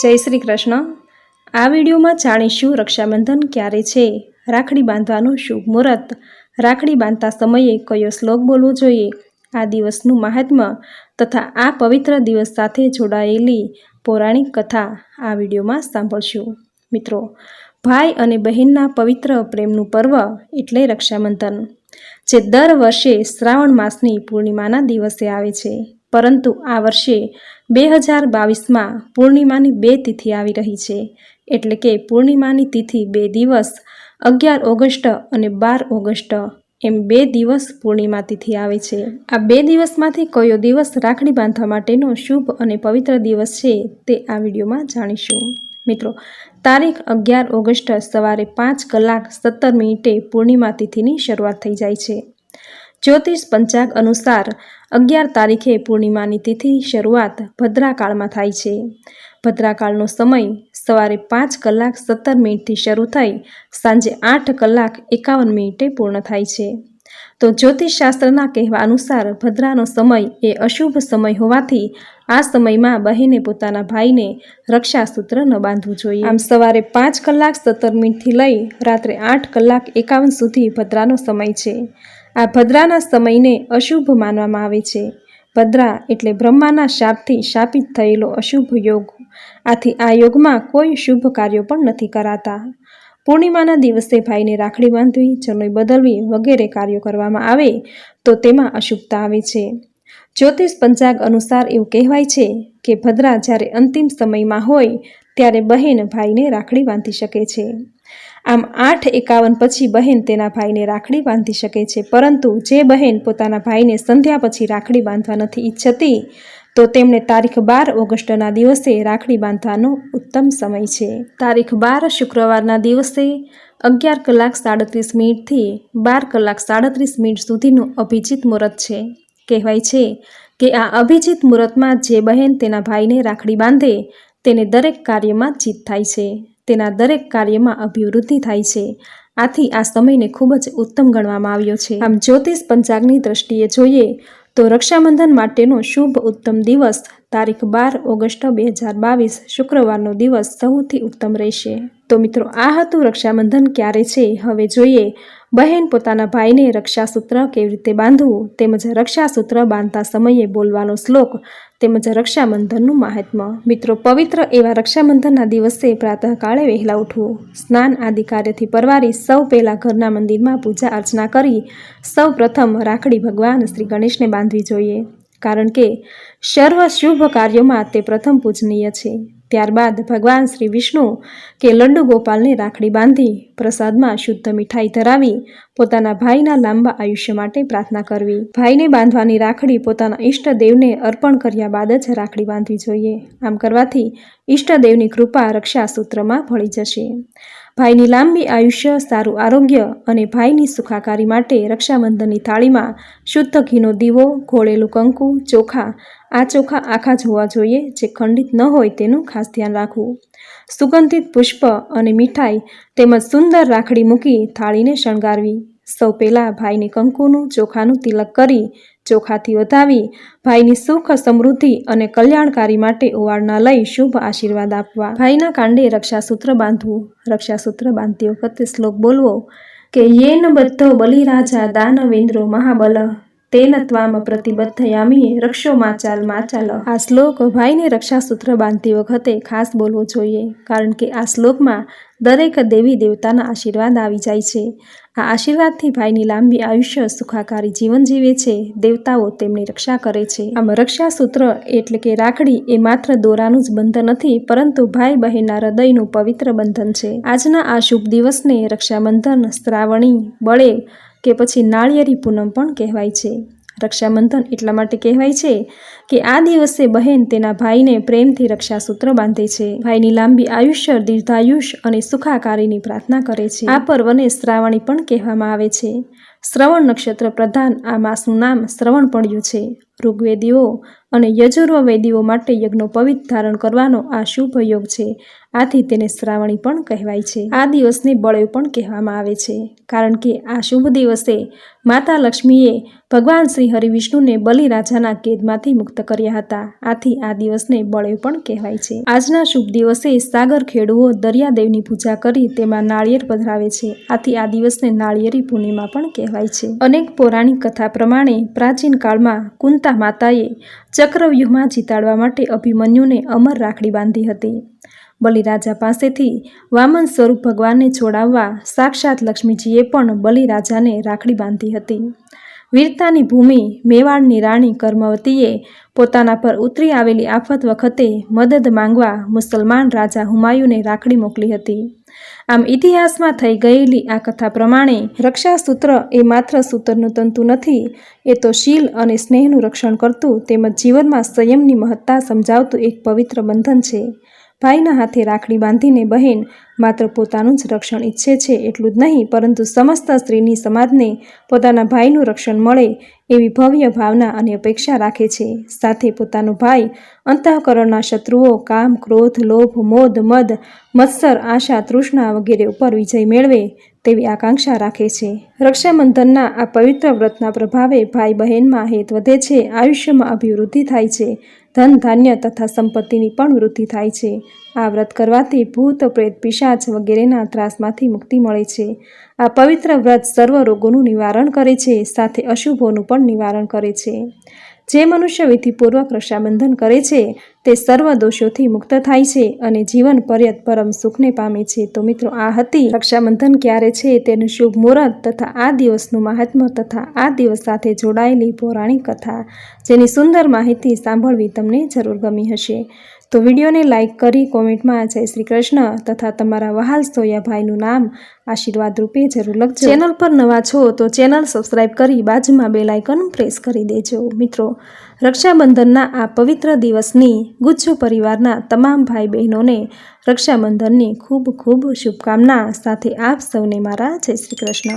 જય શ્રી કૃષ્ણ. આ વિડીયોમાં જાણીશું રક્ષાબંધન ક્યારે છે. રાખડી બાંધવાનું શુભ મુહૂર્ત. રાખડી બાંધતા સમયે કયો શ્લોક બોલવો જોઈએ? આ દિવસનું મહાત્મ્ય તથા આ પવિત્ર દિવસ સાથે જોડાયેલી પૌરાણિક કથા આ વિડીયોમાં સાંભળશું. મિત્રો, ભાઈ અને બહેનના પવિત્ર પ્રેમનું પર્વ એટલે રક્ષાબંધન, જે દર વર્ષે શ્રાવણ માસની પૂર્ણિમાના દિવસે આવે છે. પરંતુ આ વર્ષે બે હજાર બાવીસમાં પૂર્ણિમાની બે તિથિ આવી રહી છે. એટલે કે પૂર્ણિમાની તિથિ બે દિવસ, અગિયાર ઓગસ્ટ અને બાર ઓગસ્ટ એમ બે દિવસ પૂર્ણિમા તિથિ આવે છે. આ બે દિવસમાંથી કયો દિવસ રાખડી બાંધવા માટેનો શુભ અને પવિત્ર દિવસ છે તે આ વિડીયોમાં જાણીશું. મિત્રો, તારીખ અગિયાર ઓગસ્ટ સવારે પાંચ કલાક સત્તર મિનિટે પૂર્ણિમા તિથિની શરૂઆત થઈ જાય છે. જ્યોતિષ પંચાગ અનુસાર અગિયાર તારીખે પૂર્ણિમાની તિથિ શરૂઆત ભદ્રાકાળમાં થાય છે. ભદ્રાકાળનો સમય સવારે પાંચ કલાક સત્તર મિનિટથી શરૂ થઈ સાંજે આઠ કલાક એકાવન મિનિટે પૂર્ણ થાય છે. તો જ્યોતિષશાસ્ત્રના કહેવા અનુસાર ભદ્રાનો સમય એ અશુભ સમય હોવાથી આ સમયમાં બહેને પોતાના ભાઈને રક્ષાસૂત્ર ન બાંધવું જોઈએ. આમ સવારે પાંચ કલાક સત્તર મિનિટથી લઈ રાત્રે આઠ કલાક એકાવન સુધી ભદ્રાનો સમય છે. આ ભદ્રાના સમયને અશુભ માનવામાં આવે છે. ભદ્રા એટલે બ્રહ્માના શાપથી શાપિત થયેલો અશુભ યોગ. આથી આ યોગમાં કોઈ શુભ કાર્યો પણ નથી કરાતા. પૂર્ણિમાના દિવસે ભાઈને રાખડી બાંધવી જનોઈ બદલવી વગેરે કાર્યો કરવામાં આવે તો તેમાં અશુભતા આવે છે. જ્યોતિષ પંચાગ અનુસાર એવું કહેવાય છે કે ભદ્રા જ્યારે અંતિમ સમયમાં હોય, ત્યારે બહેન ભાઈને રાખડી બાંધી શકે છે. આમ આઠ એકાવન પછી બહેન તેના ભાઈને રાખડી બાંધી શકે છે, પરંતુ જે બહેન પોતાના ભાઈને સંધ્યા પછી રાખડી બાંધવા નથી ઈચ્છતી, તો તેમણે તારીખ બાર ઓગસ્ટના દિવસે રાખડી બાંધવાનો ઉત્તમ સમય છે. તારીખ બાર શુક્રવારના દિવસે અગિયાર કલાક સાડત્રીસ મિનિટથી બાર કલાક સાડત્રીસ મિનિટ સુધીનું અભિજીત મુહૂર્ત છે. કહેવાય છે કે આ અભિજીત મુહૂર્તમાં જે બહેન તેના ભાઈને રાખડી બાંધે, તેને દરેક કાર્યમાં જીત થાય છે. તેના દરેક કાર્યમાં અભિવૃદ્ધિ થાય છે. આથી આ સમયને ખૂબ જ ઉત્તમ ગણવામાં આવ્યો છે. આમ જ્યોતિષ પંચાગની દ્રષ્ટિએ જોઈએ તો રક્ષાબંધન માટેનો શુભ ઉત્તમ દિવસ તારીખ બાર ઓગસ્ટ બે હજાર બાવીસ શુક્રવારનો દિવસ સૌથી ઉત્તમ રહેશે. તો મિત્રો, આ હતું રક્ષાબંધન ક્યારે છે? હવે જોઈએ બહેન પોતાના ભાઈને રક્ષાસૂત્ર કેવી રીતે બાંધવું તેમજ રક્ષાસૂત્ર બાંધતા સમયે બોલવાનો શ્લોક તેમજ રક્ષાબંધનનું મહાત્મ્ય મિત્રો, પવિત્ર એવા રક્ષાબંધનના દિવસે પ્રાતઃકાળે વહેલા ઉઠવું. સ્નાન આદિ કાર્યથી પરવારી સૌ પહેલાં ઘરના મંદિરમાં પૂજા અર્ચના કરી સૌ પ્રથમ રાખડી ભગવાન શ્રી ગણેશને બાંધવી જોઈએ. કારણ કે સર્વ શુભ કાર્યોમાં તે પ્રથમ પૂજનીય છે. ત્યારબાદ ભગવાન શ્રી વિષ્ણુ કે લડ્ડુ ગોપાલને રાખડી બાંધી પ્રસાદમાં શુદ્ધ મીઠાઈ ધરાવી પોતાના ભાઈના લાંબા આયુષ્ય માટે પ્રાર્થના કરવી. ભાઈને બાંધવાની રાખડી પોતાના ઈષ્ટદેવને અર્પણ કર્યા બાદ જ રાખડી બાંધવી જોઈએ. આમ કરવાથી ઈષ્ટદેવની કૃપા રક્ષાસૂત્રમાં ભળી જશે. ભાઈની લાંબી આયુષ્ય, સારું આરોગ્ય અને ભાઈની સુખાકારી માટે રક્ષાબંધનની થાળીમાં શુદ્ધ ઘીનો દીવો, ઘોળેલું કંકુ, ચોખા, આ ચોખા આખા જોવા જોઈએ જે ખંડિત ન હોય તેનું ખાસ ધ્યાન રાખવું. સુગંધિત પુષ્પ અને મીઠાઈ તેમજ સુંદર રાખડી મૂકી થાળીને શણગારવી. સૌ પહેલાં ભાઈને કંકુનું, ચોખાનું તિલક કરી ચોખાથી વધાવી, ભાઈની સુખ, સમૃદ્ધિ અને કલ્યાણકારી માટે ઓવાળના લઈ શુભ આશીર્વાદ આપવા. ભાઈના કાંડે રક્ષાસૂત્ર બાંધવું. રક્ષાસૂત્ર બાંધતી વખતે શ્લોક બોલવો કે, યેન બધો બલિરાજા દાનવેન્દ્રો મહાબલ તેન ત્વામ પ્રતિબદ્ધયામી રક્ષો માચાલ માચાલ. આ શ્લોક ભાઈને રક્ષાસૂત્ર બાંધતી વખતે ખાસ બોલવો જોઈએ, કારણ કે આ શ્લોકમાં દરેક દેવી દેવતાના આશીર્વાદ આવી જાય છે. આ આશીર્વાદથી ભાઈની લાંબી આયુષ્ય સુખાકારી જીવન જીવે છે, દેવતાઓ તેમની રક્ષા કરે છે. આમ રક્ષાસૂત્ર એટલે કે રાખડી એ માત્ર દોરાનું જ બંધન નથી, પરંતુ ભાઈ બહેનના હૃદયનું પવિત્ર બંધન છે. આજના આ શુભ દિવસને રક્ષાબંધન, શ્રાવણી, બળે કે પછી નાળિયેરી પૂનમ પણ કહેવાય છે. રક્ષાબંધન એટલા માટે કહેવાય છે કે આ દિવસે બહેન તેના ભાઈને પ્રેમથી રક્ષાસૂત્ર બાંધે છે. ભાઈની લાંબી આયુષ્ય દીર્ઘાયુષ અને સુખાકારીની પ્રાર્થના કરે છે. આ પર્વને શ્રાવણી પણ કહેવામાં આવે છે. શ્રવણ નક્ષત્ર પ્રધાન આ માસનું નામ શ્રવણ પડ્યું છે. ઋગ્વેદીઓ અને યજુર્વવેદીઓ માટે યજ્ઞો પવિત્ર ધારણ કરવાનો આ શુભ યોગ છે. આથી તેને શ્રાવણી પણ કહેવાય છે. આ દિવસને બળેવ પણ કહેવામાં આવે છે. કારણ કે આ શુભ દિવસે માતા લક્ષ્મીએ ભગવાન શ્રી હરિવિષ્ણુને બલિરાજાના કેદમાંથી મુક્ત કર્યા હતા. આથી આ દિવસને બળેવ પણ કહેવાય છે. આજના શુભ દિવસે સાગર ખેડૂઓ દરિયાદેવની પૂજા કરી તેમાં નાળિયેર પધરાવે છે. આથી આ દિવસને નાળિયેરી પૂર્ણિમા પણ કહેવાય છે. અનેક પૌરાણિક કથા પ્રમાણે પ્રાચીન કાળમાં કુંતા માતાએ ચક્રવ્યૂહમાં જીતાડવા માટે અભિમન્યુને અમર રાખડી બાંધી હતી. બલિરાજા પાસેથી વામન સ્વરૂપ ભગવાનને છોડાવવા સાક્ષાત લક્ષ્મીજીએ પણ બલિરાજાને રાખડી બાંધી હતી. વીરતાની ભૂમિ મેવાડની રાણી કર્મવતીએ પોતાના પર ઉતરી આવેલી આફત વખતે મદદ માંગવા મુસલમાન રાજા હુમાયુને રાખડી મોકલી હતી. આમ ઇતિહાસમાં થઈ ગયેલી આ કથા પ્રમાણે રક્ષાસૂત્ર એ માત્ર સૂત્રનું તંતુ નથી, એ તો શીલ અને સ્નેહનું રક્ષણ કરતું તેમજ જીવનમાં સંયમની મહત્તા સમજાવતું એક પવિત્ર બંધન છે. ભાઈના હાથે રાખડી બાંધીને બહેન માત્ર પોતાનું જ રક્ષણ ઈચ્છે છે એટલું જ નહીં, પરંતુ સમસ્ત સ્ત્રીની સમાજને પોતાના ભાઈનું રક્ષણ મળે એવી ભવ્ય ભાવના અને અપેક્ષા રાખે છે. સાથે પોતાનો ભાઈ, અંતઃકરણના શત્રુઓ, કામ, ક્રોધ, લોભ, મોદ, મદ, મત્સર, આશા, તૃષ્ણા વગેરે ઉપર વિજય મેળવે તેવી આકાંક્ષા રાખે છે. રક્ષાબંધનના આ પવિત્ર વ્રતના પ્રભાવે ભાઈ બહેનમાં હેત વધે છે, આયુષ્યમાં અભિવૃદ્ધિ થાય છે. ધન, ધાન્ય તથા સંપત્તિની પણ વૃદ્ધિ થાય છે. આ વ્રત કરવાથી ભૂત, પ્રેત, પિશાચ વગેરેના ત્રાસમાંથી મુક્તિ મળે છે. આ પવિત્ર વ્રત સર્વ રોગોનું નિવારણ કરે છે, સાથે અશુભોનું પણ નિવારણ કરે છે. જે મનુષ્ય વિધિપૂર્વક રક્ષાબંધન કરે છે તે સર્વ દોષોથી મુક્ત થાય છે અને જીવન પર્યત પરમ સુખને પામે છે. તો મિત્રો, આ હતી રક્ષાબંધન ક્યારે છે? તેનું શુભ મુહૂર્ત તથા આ દિવસનું મહાત્મ્ય તથા આ દિવસ સાથે જોડાયેલી પૌરાણિક કથા, જેની સુંદર માહિતી સાંભળવી તમને જરૂર ગમી હશે. તો વિડીયોને લાઇક કરી કોમેન્ટમાં જય શ્રી કૃષ્ણ તથા તમારા વહાલ સોયાભાઈનું નામ આશીર્વાદ રૂપે જરૂર લખજો. ચેનલ પર નવા છો તો ચેનલ સબસ્ક્રાઇબ કરી બાજુમાં બે લાઇકન પ્રેસ કરી દેજો. મિત્રો, રક્ષાબંધનના આ પવિત્ર દિવસની ગુચ્છો પરિવારના તમામ ભાઈ બહેનોને રક્ષાબંધનની ખૂબ ખૂબ શુભકામના સાથે આપ સૌને મારા જય શ્રી કૃષ્ણ.